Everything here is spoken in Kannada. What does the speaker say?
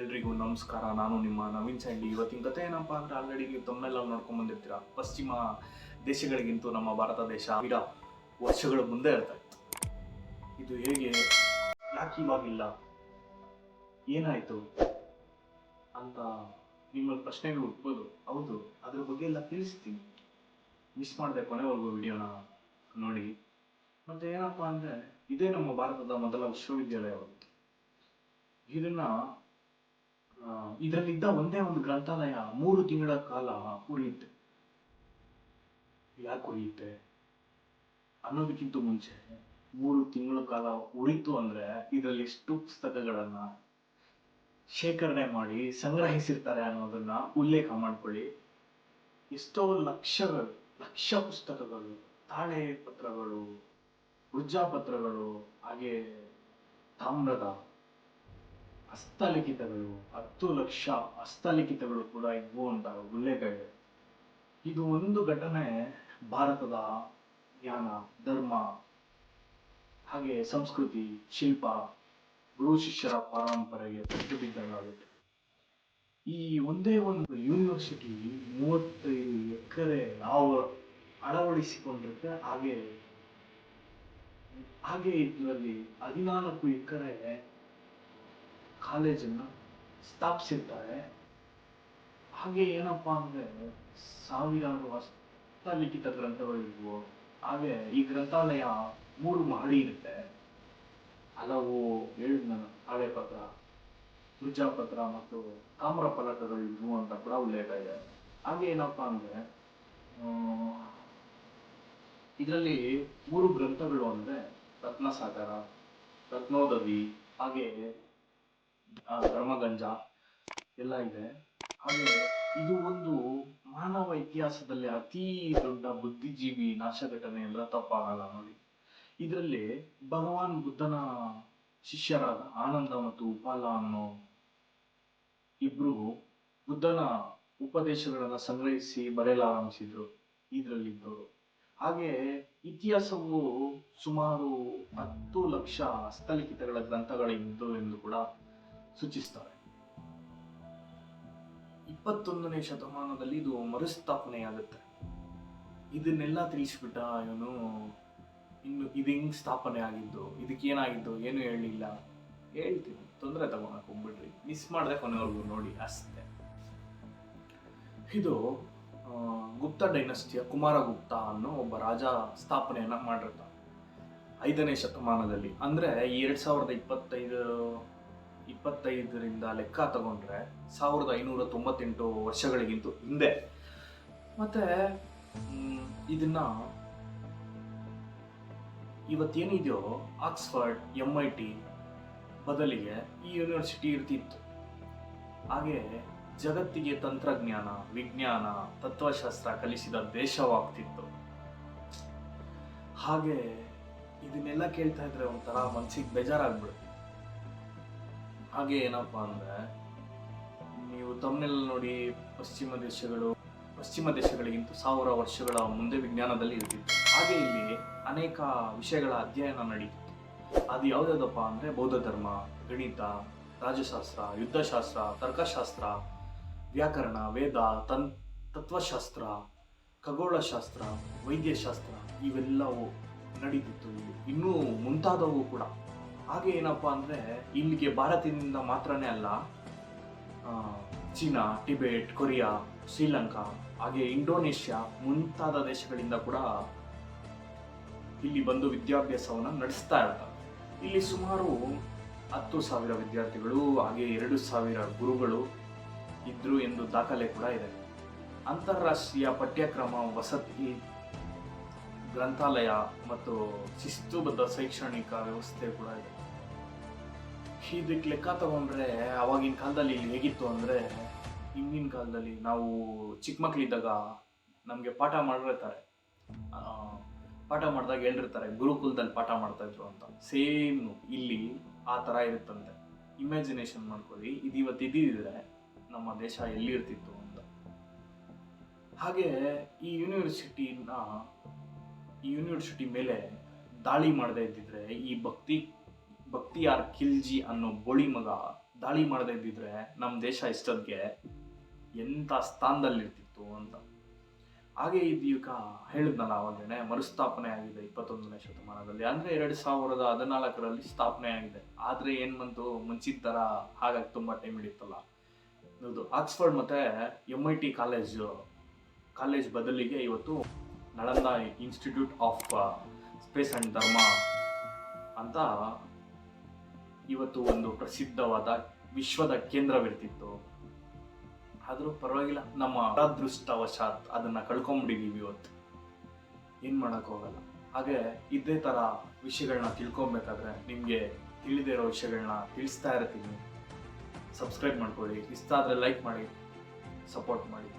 ಎಲ್ರಿಗೂ ನಮಸ್ಕಾರ. ನಾನು ನಿಮ್ಮ ನವೀನ್ ಚಾಂಡಿ. ಇವತ್ತಿನ ಕತೆ ಏನಪ್ಪ ಅಂದ್ರೆ ಆಲ್ರೆಡಿ ನೀವು ತಮ್ಮೆಲ್ಲ ನೋಡ್ಕೊಂಡ್ ಬಂದಿರ್ತೀರ. ಪಶ್ಚಿಮ ದೇಶಗಳಿಗಿಂತೂ ನಮ್ಮ ಭಾರತ ದೇಶ ಈಗ ವರ್ಷಗಳ ಮುಂದೆ ಇರ್ತಾ ಇದು ಹೇಗೆ ಯಾಕೆ ಇವಾಗಿಲ್ಲ ಏನಾಯ್ತು ಅಂತ ನಿಮ್ಮ ಪ್ರಶ್ನೆಗಳು ಹುಟ್ಬೋದು. ಹೌದು, ಅದ್ರ ಬಗ್ಗೆ ಎಲ್ಲ ತಿಳಿಸ್ತೀನಿ. ಮಿಸ್ ಮಾಡಿದೆ ಕೊನೆವರೆಗೂ ವಿಡಿಯೋನ ನೋಡಿ. ಮತ್ತೆ ಏನಪ್ಪ ಅಂದ್ರೆ, ಇದೇ ನಮ್ಮ ಭಾರತದ ಮೊದಲ ವಿಶ್ವವಿದ್ಯಾಲಯವಾಗಿತ್ತು ಇದನ್ನ ಇದರಲ್ಲಿದ್ದ ಒಂದೇ ಒಂದು ಗ್ರಂಥಾಲಯ ಮೂರು ತಿಂಗಳ ಕಾಲ ಉರಿಯುತ್ತೆ ಯಾಕೆ ಉರಿಯುತ್ತೆ ಅನ್ನೋದಕ್ಕಿಂತ ಮುಂಚೆ ಮೂರು ತಿಂಗಳ ಕಾಲ ಉಳಿತು ಅಂದ್ರೆ ಇದರಲ್ಲಿ ಎಷ್ಟು ಪುಸ್ತಕಗಳನ್ನ ಶೇಖರಣೆ ಮಾಡಿ ಸಂಗ್ರಹಿಸಿರ್ತಾರೆ ಅನ್ನೋದನ್ನ ಉಲ್ಲೇಖ ಮಾಡ್ಕೊಳ್ಳಿ. ಎಷ್ಟೋ ಲಕ್ಷಗಳು, ಲಕ್ಷ ಪುಸ್ತಕಗಳು, ತಾಳೆ ಪತ್ರಗಳು ಪತ್ರಗಳು ಹಾಗೆ ತಾಮ್ರದ ಹಸ್ತಲಿಖಿತಗಳು ಹತ್ತು ಲಕ್ಷ ಹಸ್ತಲಿಖಿತಗಳು ಕೂಡ ಇದ್ವು ಅಂತ ಉಲ್ಲೇಖ ಇದೆ ಒಂದು ಘಟನೆ ಭಾರತದ ಜ್ಞಾನ, ಧರ್ಮ, ಹಾಗೆ ಸಂಸ್ಕೃತಿ, ಶಿಲ್ಪ, ಗುರು ಶಿಷ್ಯರ ಪರಂಪರೆಗೆ ತಟ್ಟು ಬಿದ್ದಂಗಾಗುತ್ತೆ ಈ ಒಂದೇ ಒಂದು ಯೂನಿವರ್ಸಿಟಿ ಮೂವತ್ತೈದು ಎಕರೆ ನಾವು ಅಳವಡಿಸಿಕೊಂಡಿರುತ್ತೆ. ಹಾಗೆ ಹಾಗೆ ಇದರಲ್ಲಿ ಹದಿನಾಲ್ಕು ಎಕರೆ ಕಾಲೇಜನ್ನ ಸ್ಥಾಪಿಸಿರ್ತಾರೆ. ಹಾಗೆ ಏನಪ್ಪ ಅಂದ್ರೆ ಸಾವಿರಾರು ಹಸ್ತಲಿಖಿತ ಲಿಖಿತ ಇದ್ವು ಹಾಗೆ ಈ ಗ್ರಂಥಾಲಯ ಮೂರು ಮಹಡಿ ಇರುತ್ತೆ. ಹಲವು ಹೇಳಿದ್ ನಾನು ತಾಳೆ ಪತ್ರ ಮತ್ತು ತಾಮ್ರ ಫಲಕಗಳು ಇದ್ವು ಅಂತ ಕೂಡ ಉಲ್ಲೇಖ ಇದೆ. ಹಾಗೆ ಏನಪ್ಪ ಅಂದ್ರೆ ಇದರಲ್ಲಿ ಮೂರು ಗ್ರಂಥಗಳು ಅಂದ್ರೆ ರತ್ನಸಾಗರ, ರತ್ನೋದವಿ, ಹಾಗೆ ಆ, ಧರ್ಮಗಂಜ ಎಲ್ಲ ಇದೆ. ಹಾಗೆ ಇದು ಒಂದು ಮಾನವ ಇತಿಹಾಸದಲ್ಲಿ ಅತಿ ದೊಡ್ಡ ಬುದ್ಧಿಜೀವಿ ನಾಶ ಘಟನೆ ಅಂದ್ರೆ ತಪ್ಪಾಗಲ್ಲ ನೋಡಿ. ಇದರಲ್ಲಿ ಭಗವಾನ್ ಬುದ್ಧನ ಶಿಷ್ಯರಾದ ಆನಂದ ಮತ್ತು ಉಪಾಲ ಅನ್ನೋ ಇಬ್ರು ಬುದ್ಧನ ಉಪದೇಶಗಳನ್ನ ಸಂಗ್ರಹಿಸಿ ಬರೆಯಲಾರಂಭಿಸಿದ್ರು ಇದರಲ್ಲಿದ್ದವರು. ಹಾಗೆ ಇತಿಹಾಸವು ಸುಮಾರು ಹತ್ತು ಲಕ್ಷ ಹಸ್ತಲಿಖಿತಗಳ ಗ್ರಂಥಗಳಿದ್ದು ಎಂದು ಕೂಡ ಸೂಚಿಸ್ತಾರೆ. ಇಪ್ಪತ್ತೊಂದನೇ ಶತಮಾನದಲ್ಲಿ ಇದು ಮರುಸ್ಥಾಪನೆಯಾಗುತ್ತೆ. ಇದನ್ನೆಲ್ಲ ತಿಳಿಸ್ಬಿಟ್ಟ ಇವನು ಇನ್ನು ಇದು ಹಿಂಗ್ ಸ್ಥಾಪನೆ ಆಗಿದ್ದು, ಇದಕ್ಕೆ ಏನಾಗಿದ್ದು, ಏನು ಹೇಳಲಿಲ್ಲ. ಹೇಳ್ತೀನಿ. ತೊಂದರೆ ತಗೊಳಕ್ ಹೋಗ್ಬಿಡ್ರಿ. ಮಿಸ್ ಮಾಡಿದ್ರೆ ಕೊನೆವರೆಗೂ ನೋಡಿ, ಅಷ್ಟೇ. ಇದು ಗುಪ್ತ ಡೈನಸ್ಟಿಯ ಕುಮಾರಗುಪ್ತ ಅನ್ನೋ ಒಬ್ಬ ರಾಜ ಸ್ಥಾಪನೆಯನ್ನ ಮಾಡಿರ್ತಾನೆ. ಐದನೇ ಶತಮಾನದಲ್ಲಿ. ಅಂದ್ರೆ ಎರಡ್ ಸಾವಿರದ ಇಪ್ಪತ್ತೈದು ಇಪ್ಪತ್ತೈದರಿಂದ ಲೆಕ್ಕ ತಗೊಂಡ್ರೆ ಸಾವಿರದ ಐನೂರ ತೊಂಬತ್ತೆಂಟು ವರ್ಷಗಳಿಗಿಂತ ಹಿಂದೆ. ಮತ್ತೆ ಇದನ್ನ ಇವತ್ತೇನಿದೆಯೋ ಆಕ್ಸ್ಫರ್ಡ್ ಎಂ ಐ ಟಿ ಬದಲಿಗೆ ಈ ಯೂನಿವರ್ಸಿಟಿ ಇರ್ತಿತ್ತು. ಹಾಗೆ ಜಗತ್ತಿಗೆ ತಂತ್ರಜ್ಞಾನ, ವಿಜ್ಞಾನ, ತತ್ವಶಾಸ್ತ್ರ ಕಲಿಸಿದ ದೇಶವಾಗ್ತಿತ್ತು. ಹಾಗೆ ಇದನ್ನೆಲ್ಲ ಕೇಳ್ತಾ ಇದ್ರೆ ಒಂಥರ ಮನ್ಸಿಗೆ ಬೇಜಾರಾಗ್ಬಿಡುತ್ತೆ. ಹಾಗೆ ಏನಪ್ಪಾ ಅಂದ್ರೆ, ನೀವು ತಮ್ಮನೆಲ್ಲ ನೋಡಿ ಪಶ್ಚಿಮ ದೇಶಗಳು, ಪಶ್ಚಿಮ ದೇಶಗಳಿಗಿಂತ ಸಾವಿರ ವರ್ಷಗಳ ಮುಂದೆ ವಿಜ್ಞಾನದಲ್ಲಿ ಇರ್ತಿತ್ತು ಹಾಗೆ ಇಲ್ಲಿ ಅನೇಕ ವಿಷಯಗಳ ಅಧ್ಯಯನ ನಡೀತಿತ್ತು. ಅದು ಯಾವ್ದಾದಪ್ಪ ಅಂದ್ರೆ ಬೌದ್ಧ ಧರ್ಮ, ಗಣಿತ, ರಾಜಶಾಸ್ತ್ರ, ಯುದ್ಧಶಾಸ್ತ್ರ, ತರ್ಕಶಾಸ್ತ್ರ, ವ್ಯಾಕರಣ, ವೇದ, ತನ್, ತತ್ವಶಾಸ್ತ್ರ, ಖಗೋಳಶಾಸ್ತ್ರ, ವೈದ್ಯಶಾಸ್ತ್ರ, ಇವೆಲ್ಲವೂ ನಡೀತಿತ್ತು. ಇನ್ನೂ ಮುಂತಾದವು ಕೂಡ. ಹಾಗೆ ಏನಪ್ಪಾ ಅಂದ್ರೆ ಇಲ್ಲಿಗೆ ಭಾರತದಿಂದ ಮಾತ್ರನೇ ಅಲ್ಲ ಚೀನಾ, ಟಿಬೆಟ್, ಕೊರಿಯಾ, ಶ್ರೀಲಂಕಾ, ಹಾಗೆ ಇಂಡೋನೇಷ್ಯಾ ಮುಂತಾದ ದೇಶಗಳಿಂದ ಕೂಡ ಇಲ್ಲಿ ಬಂದು ವಿದ್ಯಾಭ್ಯಾಸವನ್ನು ನಡೆಸ್ತಾ ಇರ್ತಾರೆ. ಇಲ್ಲಿ ಸುಮಾರು ಹತ್ತು ಸಾವಿರ ವಿದ್ಯಾರ್ಥಿಗಳು, ಹಾಗೆ ಎರಡು ಸಾವಿರ ಗುರುಗಳು ಇದ್ರು ಎಂದು ದಾಖಲೆ ಕೂಡ ಇದೆ. ಅಂತಾರಾಷ್ಟ್ರೀಯ ಪಠ್ಯಕ್ರಮ ವಸತಿ ಗ್ರಂಥಾಲಯ ಮತ್ತು ಶಿಸ್ತುಬದ್ಧ ಶೈಕ್ಷಣಿಕ ವ್ಯವಸ್ಥೆ ಕೂಡ ಇದೆ. ಇದಕ್ಕೆ ಲೆಕ್ಕ ತಗೊಂಡ್ರೆ ಅವಾಗಿನ ಕಾಲದಲ್ಲಿ ಇಲ್ಲಿ ಹೇಗಿತ್ತು ಅಂದ್ರೆ ಹಿಂದಿನ ಕಾಲದಲ್ಲಿ ನಾವು ಚಿಕ್ಕ ಮಕ್ಕಳಿದ್ದಾಗ ನಮಗೆ ಪಾಠ ಮಾಡಿರ್ತಾರೆ. ಪಾಠ ಮಾಡಿದಾಗ ಹೇಳಿರ್ತಾರೆ ಗುರುಕುಲದಲ್ಲಿ ಪಾಠ ಮಾಡ್ತಾ ಇದ್ರು ಅಂತ. ಸೇಮ್ ಇಲ್ಲಿ ಆ ಥರ ಇರುತ್ತಂತೆ. ಇಮ್ಯಾಜಿನೇಷನ್ ಮಾಡ್ಕೊಳ್ಳಿ. ಇದು ಇವತ್ತು ಇದ್ದಿದ್ರೆ ನಮ್ಮ ದೇಶ ಎಲ್ಲಿರ್ತಿತ್ತು ಅಂತ. ಹಾಗೆ ಈ ಯೂನಿವರ್ಸಿಟಿನ ಈ ಯೂನಿವರ್ಸಿಟಿ ಮೇಲೆ ದಾಳಿ ಮಾಡದೇ ಇದ್ದಿದ್ರೆ, ಈ ಭಕ್ತಿ ಭಕ್ತಿಯಾರ್ ಖಿಲ್ಜಿ ಅನ್ನೋ ಬೋಳಿ ಮಗ ದಾಳಿ ಮಾಡದೇ ಇದ್ದಿದ್ರೆ ನಮ್ಮ ದೇಶ ಇಷ್ಟೊತ್ತಿಗೆ ಎಂಥ ಸ್ಥಾನದಲ್ಲಿರ್ತಿತ್ತು ಅಂತ. ಹಾಗೆ ಇದು ಈಗ ಹೇಳಿದ್ನಲ್ಲ ಅವಾಗೇನೆ ಮರುಸ್ಥಾಪನೆ ಆಗಿದೆ ಇಪ್ಪತ್ತೊಂದನೇ ಶತಮಾನದಲ್ಲಿ. ಅಂದ್ರೆ ಎರಡು ಸಾವಿರದ ಹದಿನಾಲ್ಕರಲ್ಲಿ ಸ್ಥಾಪನೆ ಆಗಿದೆ. ಆದ್ರೆ ಏನು ಬಂತು? ಮುಂಚಿನ ಥರ ಹಾಗಾಗಿ ತುಂಬಾ ಟೈಮ್ ಹಿಡಿತಲ್ಲ ಹೌದು, ಆಕ್ಸ್ಫರ್ಡ್ ಮತ್ತೆ M I T college college ಬದಲಿಗೆ ಇವತ್ತು Nalanda institute of space and Dharma ಅಂತ ಇವತ್ತು ಒಂದು ಪ್ರಸಿದ್ಧವಾದ ವಿಶ್ವದ ಕೇಂದ್ರವಿರ್ತಿತ್ತು. ಆದರೂ ಪರವಾಗಿಲ್ಲ, ನಮ್ಮ ಅದೃಷ್ಟವಶಾತ್ ಅದನ್ನ ಕಳ್ಕೊಂಬಿಟ್ಟಿದ್ದೀವಿ ಇವತ್ತು. ಏನು ಮಾಡೋಕ್ಕೋಗಲ್ಲ ಹಾಗೆ ಇದೇ ಥರ ವಿಷಯಗಳನ್ನ ತಿಳ್ಕೊಬೇಕಾದ್ರೆ ನಿಮಗೆ ತಿಳಿದಿರೋ ವಿಷಯಗಳನ್ನ ತಿಳಿಸ್ತಾ ಇರ್ತೀನಿ. ಸಬ್ಸ್ಕ್ರೈಬ್ ಮಾಡ್ಕೊಳ್ಳಿ. ಇಷ್ಟ ಆದರೆ ಲೈಕ್ ಮಾಡಿ ಸಪೋರ್ಟ್ ಮಾಡಿ.